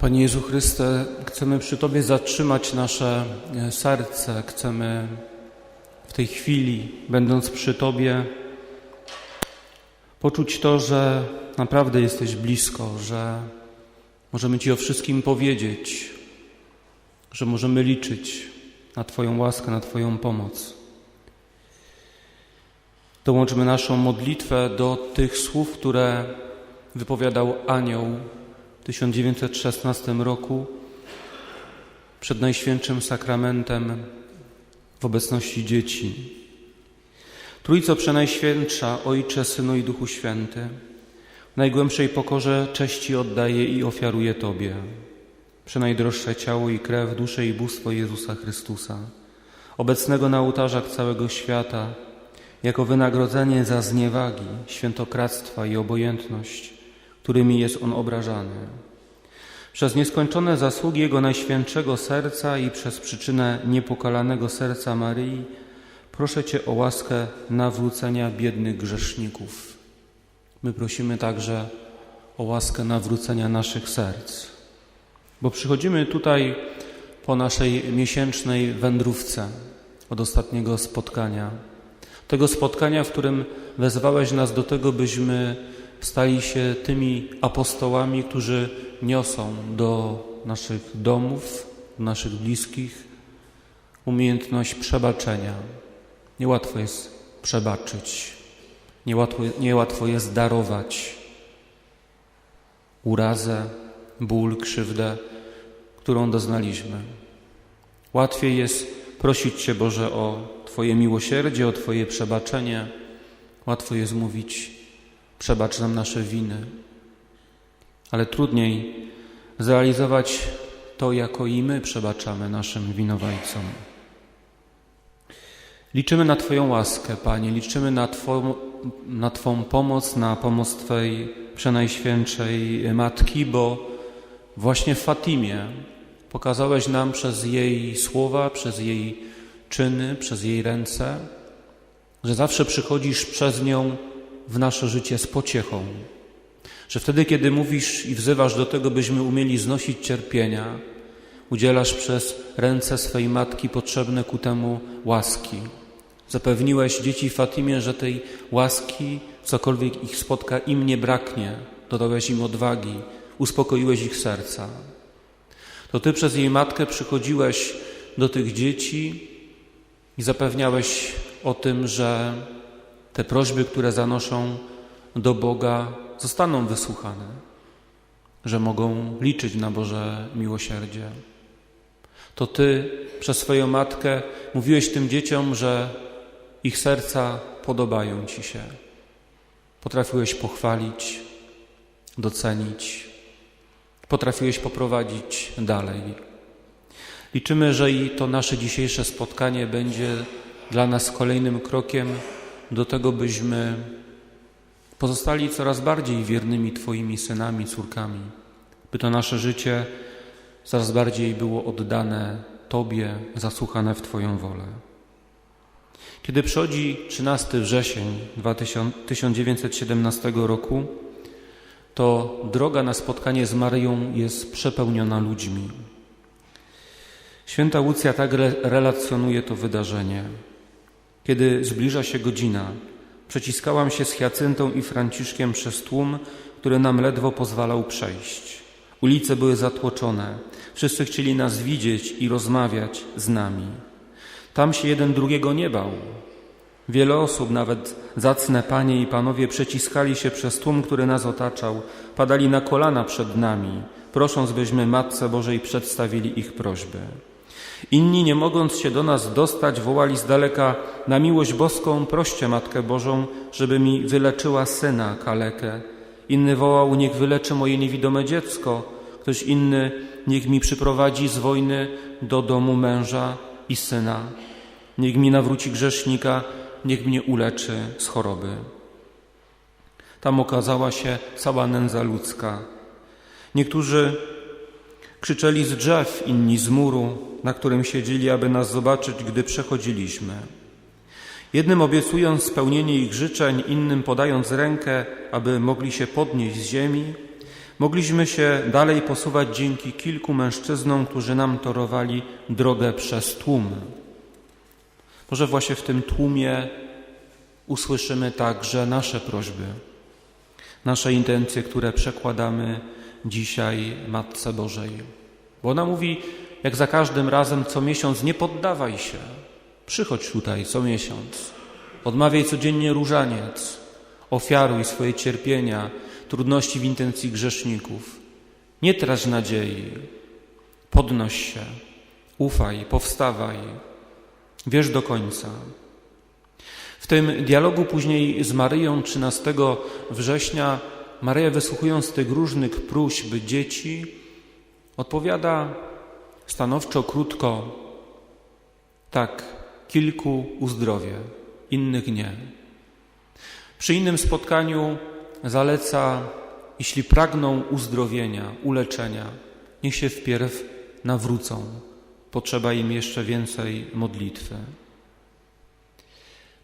Panie Jezu Chryste, chcemy przy Tobie zatrzymać nasze e, serce, chcemy w tej chwili, będąc przy Tobie, poczuć to, że naprawdę jesteś blisko, że możemy Ci o wszystkim powiedzieć, że możemy liczyć na Twoją łaskę, na Twoją pomoc. Dołączmy naszą modlitwę do tych słów, które wypowiadał anioł 1916 roku przed Najświętszym Sakramentem w obecności dzieci. Trójco Przenajświętsza, Ojcze, Synu i Duchu Święty, w najgłębszej pokorze cześci oddaję i ofiaruję Tobie, przenajdroższe ciało i krew, duszę i bóstwo Jezusa Chrystusa, obecnego na ołtarzach całego świata, jako wynagrodzenie za zniewagi, świętokradztwa i obojętność, którymi jest On obrażany. Przez nieskończone zasługi Jego Najświętszego Serca i przez przyczynę niepokalanego serca Maryi proszę Cię o łaskę nawrócenia biednych grzeszników. My prosimy także o łaskę nawrócenia naszych serc, bo przychodzimy tutaj po naszej miesięcznej wędrówce od ostatniego spotkania. Tego spotkania, w którym wezwałeś nas do tego, byśmy stali się tymi apostołami, którzy niosą do naszych domów, do naszych bliskich umiejętność przebaczenia. Niełatwo jest przebaczyć, niełatwo, niełatwo jest darować urazę, ból, krzywdę, którą doznaliśmy. Łatwiej jest prosić Cię, Boże, o Twoje miłosierdzie, o Twoje przebaczenie. Łatwo jest mówić, przebacz nam nasze winy. Ale trudniej zrealizować to, jako i my przebaczamy naszym winowajcom. Liczymy na Twoją łaskę, Panie, liczymy na Twą, na Twą pomoc, na pomoc Twojej przenajświętszej Matki, bo właśnie w Fatimie pokazałeś nam przez jej słowa, przez jej czyny, przez jej ręce, że zawsze przychodzisz przez nią w nasze życie z pociechą. Że wtedy, kiedy mówisz i wzywasz do tego, byśmy umieli znosić cierpienia, udzielasz przez ręce swej matki potrzebne ku temu łaski. Zapewniłeś dzieci Fatimie, że tej łaski, cokolwiek ich spotka, im nie braknie. Dodałeś im odwagi, uspokoiłeś ich serca. To Ty przez jej matkę przychodziłeś do tych dzieci i zapewniałeś o tym, że te prośby, które zanoszą do Boga, zostaną wysłuchane, że mogą liczyć na Boże miłosierdzie. To Ty przez swoją matkę mówiłeś tym dzieciom, że ich serca podobają Ci się. Potrafiłeś pochwalić, docenić, potrafiłeś poprowadzić dalej. Liczymy, że i to nasze dzisiejsze spotkanie będzie dla nas kolejnym krokiem do tego, byśmy pozostali coraz bardziej wiernymi Twoimi synami, córkami, by to nasze życie coraz bardziej było oddane Tobie, zasłuchane w Twoją wolę. Kiedy przychodzi 13 wrzesień 1917 roku, to droga na spotkanie z Maryją jest przepełniona ludźmi. Święta Łucja tak re relacjonuje to wydarzenie. Kiedy zbliża się godzina, przeciskałam się z Hiacyntą i Franciszkiem przez tłum, który nam ledwo pozwalał przejść. Ulice były zatłoczone. Wszyscy chcieli nas widzieć i rozmawiać z nami. Tam się jeden drugiego nie bał. Wiele osób, nawet zacne panie i panowie, przeciskali się przez tłum, który nas otaczał, padali na kolana przed nami, prosząc, byśmy Matce Bożej przedstawili ich prośby. Inni, nie mogąc się do nas dostać, wołali z daleka na miłość boską, proście Matkę Bożą, żeby mi wyleczyła syna kalekę. Inny wołał, niech wyleczy moje niewidome dziecko. Ktoś inny, niech mi przyprowadzi z wojny do domu męża i syna. Niech mi nawróci grzesznika, niech mnie uleczy z choroby. Tam okazała się cała nędza ludzka. Niektórzy krzyczeli z drzew, inni z muru, na którym siedzieli, aby nas zobaczyć, gdy przechodziliśmy. Jednym obiecując spełnienie ich życzeń, innym podając rękę, aby mogli się podnieść z ziemi, Mogliśmy się dalej posuwać dzięki kilku mężczyznom, którzy nam torowali drogę przez tłum. Może właśnie w tym tłumie usłyszymy także nasze prośby, nasze intencje, które przekładamy dzisiaj Matce Bożej. Bo ona mówi, jak za każdym razem, co miesiąc, nie poddawaj się. Przychodź tutaj co miesiąc. Odmawiaj codziennie różaniec. Ofiaruj swoje cierpienia, trudności w intencji grzeszników. Nie trać nadziei. Podnoś się. Ufaj, powstawaj. Wierz do końca. W tym dialogu później z Maryją 13 września Maryja wysłuchując tych różnych próśb dzieci odpowiada stanowczo, krótko tak, kilku uzdrowię, innych nie. Przy innym spotkaniu zaleca, jeśli pragną uzdrowienia, uleczenia, niech się wpierw nawrócą. Potrzeba im jeszcze więcej modlitwy.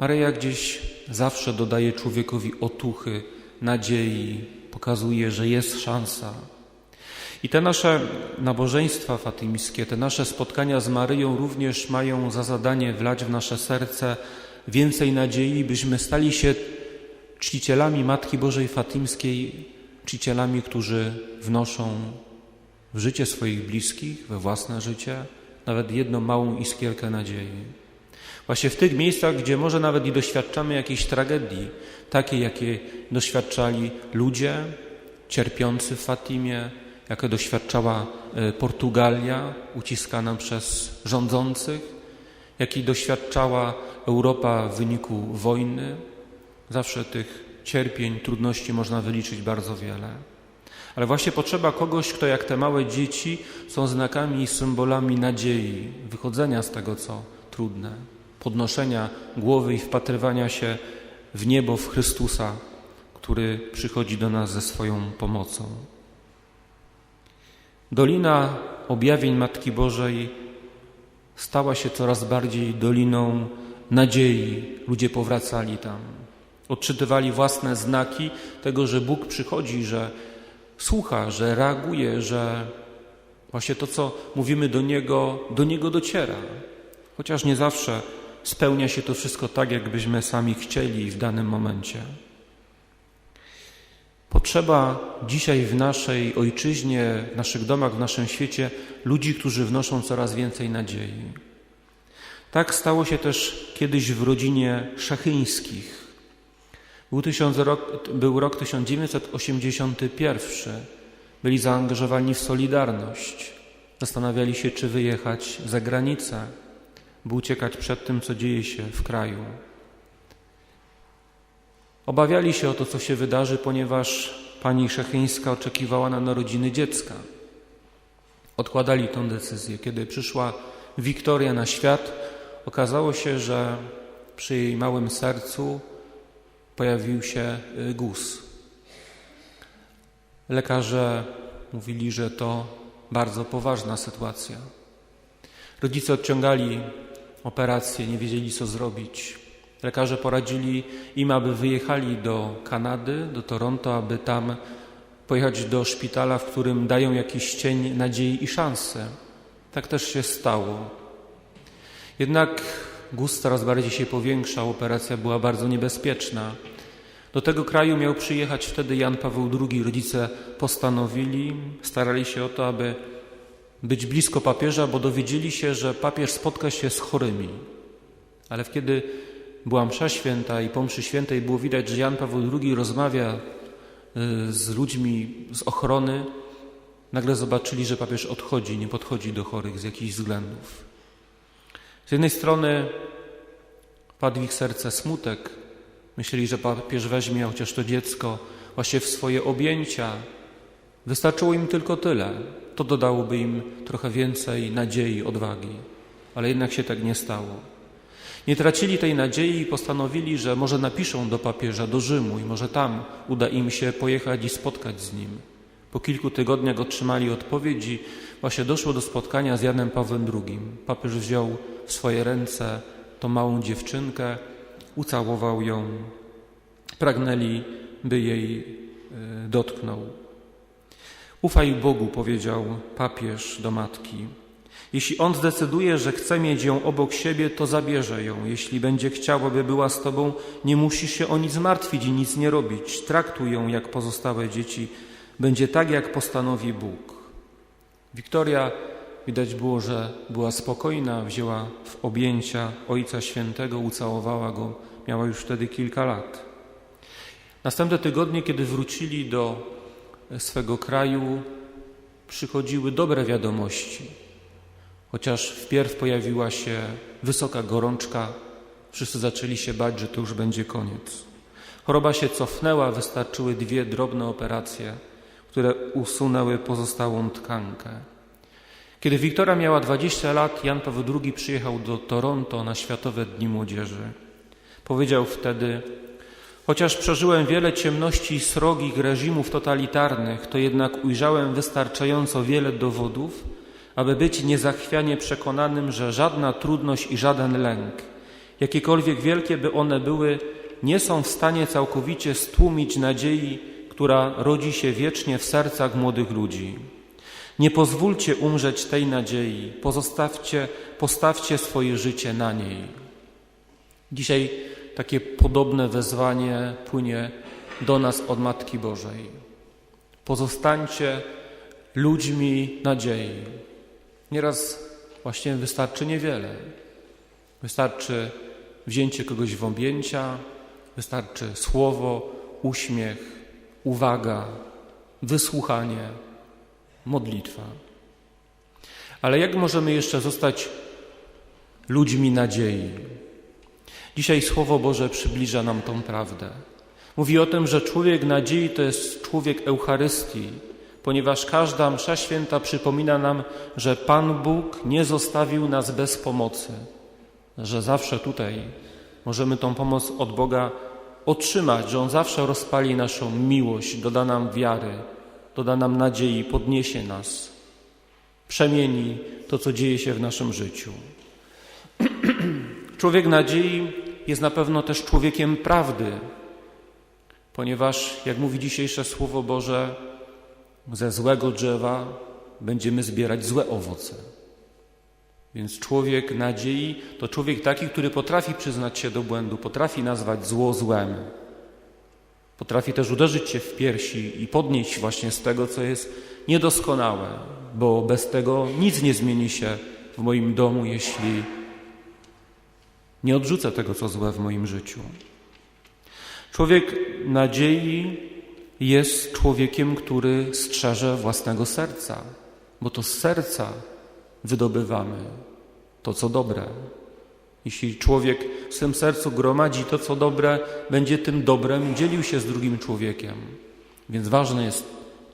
Maryja gdzieś zawsze dodaje człowiekowi otuchy, nadziei, pokazuje, że jest szansa. I te nasze nabożeństwa fatymskie, te nasze spotkania z Maryją również mają za zadanie wlać w nasze serce więcej nadziei, byśmy stali się czcicielami Matki Bożej Fatymskiej, czcicielami, którzy wnoszą w życie swoich bliskich, we własne życie, nawet jedną małą iskierkę nadziei. Właśnie w tych miejscach, gdzie może nawet i doświadczamy jakiejś tragedii, takiej, jakie doświadczali ludzie cierpiący w Fatimie, jakie doświadczała e, Portugalia, uciskana przez rządzących, jakiej doświadczała Europa w wyniku wojny. Zawsze tych cierpień, trudności można wyliczyć bardzo wiele. Ale właśnie potrzeba kogoś, kto jak te małe dzieci są znakami i symbolami nadziei, wychodzenia z tego, co trudne, podnoszenia głowy i wpatrywania się w niebo, w Chrystusa, który przychodzi do nas ze swoją pomocą. Dolina objawień Matki Bożej stała się coraz bardziej doliną nadziei. Ludzie powracali tam, odczytywali własne znaki tego, że Bóg przychodzi, że słucha, że reaguje, że właśnie to, co mówimy do Niego, do Niego dociera. Chociaż nie zawsze spełnia się to wszystko tak, jakbyśmy sami chcieli w danym momencie. Potrzeba dzisiaj w naszej ojczyźnie, w naszych domach, w naszym świecie ludzi, którzy wnoszą coraz więcej nadziei. Tak stało się też kiedyś w rodzinie Szachyńskich. Był, rok, był rok 1981. Byli zaangażowani w Solidarność. Zastanawiali się, czy wyjechać za granicę, by uciekać przed tym, co dzieje się w kraju. Obawiali się o to, co się wydarzy, ponieważ pani Szechyńska oczekiwała na narodziny dziecka. Odkładali tę decyzję. Kiedy przyszła Wiktoria na świat, okazało się, że przy jej małym sercu pojawił się y, guz. Lekarze mówili, że to bardzo poważna sytuacja. Rodzice odciągali operację, nie wiedzieli co zrobić. Lekarze poradzili im, aby wyjechali do Kanady, do Toronto, aby tam pojechać do szpitala, w którym dają jakiś cień nadziei i szansę. Tak też się stało. Jednak guz coraz bardziej się powiększał, operacja była bardzo niebezpieczna. Do tego kraju miał przyjechać wtedy Jan Paweł II. Rodzice postanowili, starali się o to, aby być blisko papieża, bo dowiedzieli się, że papież spotka się z chorymi. Ale kiedy była msza święta i po mszy świętej było widać, że Jan Paweł II rozmawia y, z ludźmi z ochrony. Nagle zobaczyli, że papież odchodzi, nie podchodzi do chorych z jakichś względów. Z jednej strony padł w ich serce smutek. Myśleli, że papież weźmie chociaż to dziecko właśnie w swoje objęcia. Wystarczyło im tylko tyle. To dodałoby im trochę więcej nadziei, odwagi. Ale jednak się tak nie stało. Nie tracili tej nadziei i postanowili, że może napiszą do papieża, do Rzymu i może tam uda im się pojechać i spotkać z nim. Po kilku tygodniach otrzymali odpowiedzi. Właśnie doszło do spotkania z Janem Pawłem II. Papież wziął w swoje ręce tą małą dziewczynkę, ucałował ją, pragnęli, by jej e, dotknął. Ufaj Bogu, powiedział papież do matki. Jeśli on zdecyduje, że chce mieć ją obok siebie, to zabierze ją. Jeśli będzie chciał, aby była z tobą, nie musisz się o nic martwić i nic nie robić. Traktuj ją jak pozostałe dzieci. Będzie tak, jak postanowi Bóg. Wiktoria widać było, że była spokojna, wzięła w objęcia Ojca Świętego, ucałowała go. Miała już wtedy kilka lat. Następne tygodnie, kiedy wrócili do swego kraju, przychodziły dobre wiadomości. Chociaż wpierw pojawiła się wysoka gorączka, wszyscy zaczęli się bać, że to już będzie koniec. Choroba się cofnęła, wystarczyły dwie drobne operacje, które usunęły pozostałą tkankę. Kiedy Wiktora miała 20 lat, Jan Paweł II przyjechał do Toronto na Światowe Dni Młodzieży. Powiedział wtedy: Chociaż przeżyłem wiele ciemności i srogich reżimów totalitarnych, to jednak ujrzałem wystarczająco wiele dowodów, aby być niezachwianie przekonanym, że żadna trudność i żaden lęk, jakiekolwiek wielkie by one były, nie są w stanie całkowicie stłumić nadziei, która rodzi się wiecznie w sercach młodych ludzi. Nie pozwólcie umrzeć tej nadziei, pozostawcie, postawcie swoje życie na niej. Dzisiaj takie podobne wezwanie płynie do nas od Matki Bożej. Pozostańcie ludźmi nadziei. Nieraz właśnie wystarczy niewiele. Wystarczy wzięcie kogoś w objęcia, wystarczy słowo, uśmiech, uwaga, wysłuchanie, modlitwa. Ale jak możemy jeszcze zostać ludźmi nadziei? Dzisiaj Słowo Boże przybliża nam tą prawdę. Mówi o tym, że człowiek nadziei to jest człowiek Eucharystii, ponieważ każda msza święta przypomina nam, że Pan Bóg nie zostawił nas bez pomocy, że zawsze tutaj możemy tą pomoc od Boga otrzymać, że On zawsze rozpali naszą miłość, doda nam wiary, doda nam nadziei, podniesie nas, przemieni to, co dzieje się w naszym życiu. Człowiek nadziei jest na pewno też człowiekiem prawdy, ponieważ, jak mówi dzisiejsze Słowo Boże, ze złego drzewa będziemy zbierać złe owoce. Więc człowiek nadziei to człowiek taki, który potrafi przyznać się do błędu, potrafi nazwać zło złem. Potrafi też uderzyć się w piersi i podnieść właśnie z tego, co jest niedoskonałe, bo bez tego nic nie zmieni się w moim domu, jeśli nie odrzucę tego, co złe w moim życiu. Człowiek nadziei jest człowiekiem, który strzeże własnego serca, bo to z serca wydobywamy to, co dobre. Jeśli człowiek w swym sercu gromadzi to, co dobre, będzie tym dobrem dzielił się z drugim człowiekiem. Więc ważne jest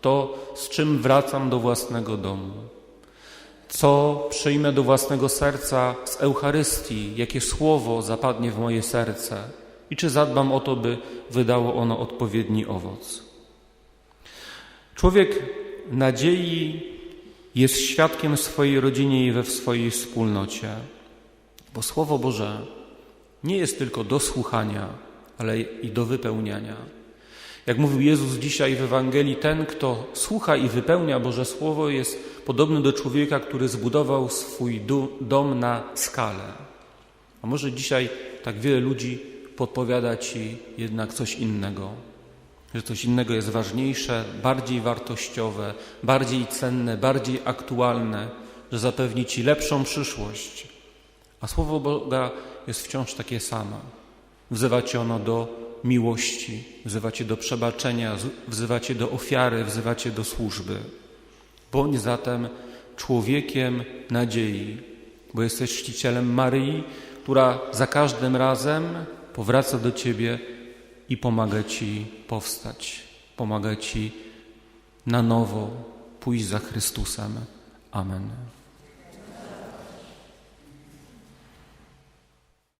to, z czym wracam do własnego domu. Co przyjmę do własnego serca z Eucharystii, jakie słowo zapadnie w moje serce i czy zadbam o to, by wydało ono odpowiedni owoc. Człowiek nadziei jest świadkiem swojej rodzinie i we swojej wspólnocie, bo Słowo Boże nie jest tylko do słuchania, ale i do wypełniania. Jak mówił Jezus dzisiaj w Ewangelii, ten, kto słucha i wypełnia Boże Słowo, jest podobny do człowieka, który zbudował swój dom na skalę. A może dzisiaj tak wiele ludzi podpowiada ci jednak coś innego że coś innego jest ważniejsze, bardziej wartościowe, bardziej cenne, bardziej aktualne, że zapewni Ci lepszą przyszłość. A Słowo Boga jest wciąż takie samo. Wzywa Cię ono do miłości, wzywa Cię do przebaczenia, wzywa Cię do ofiary, wzywa Cię do służby. Bądź zatem człowiekiem nadziei, bo jesteś czcicielem Maryi, która za każdym razem powraca do Ciebie i pomaga Ci powstać, pomaga Ci na nowo pójść za Chrystusem. Amen.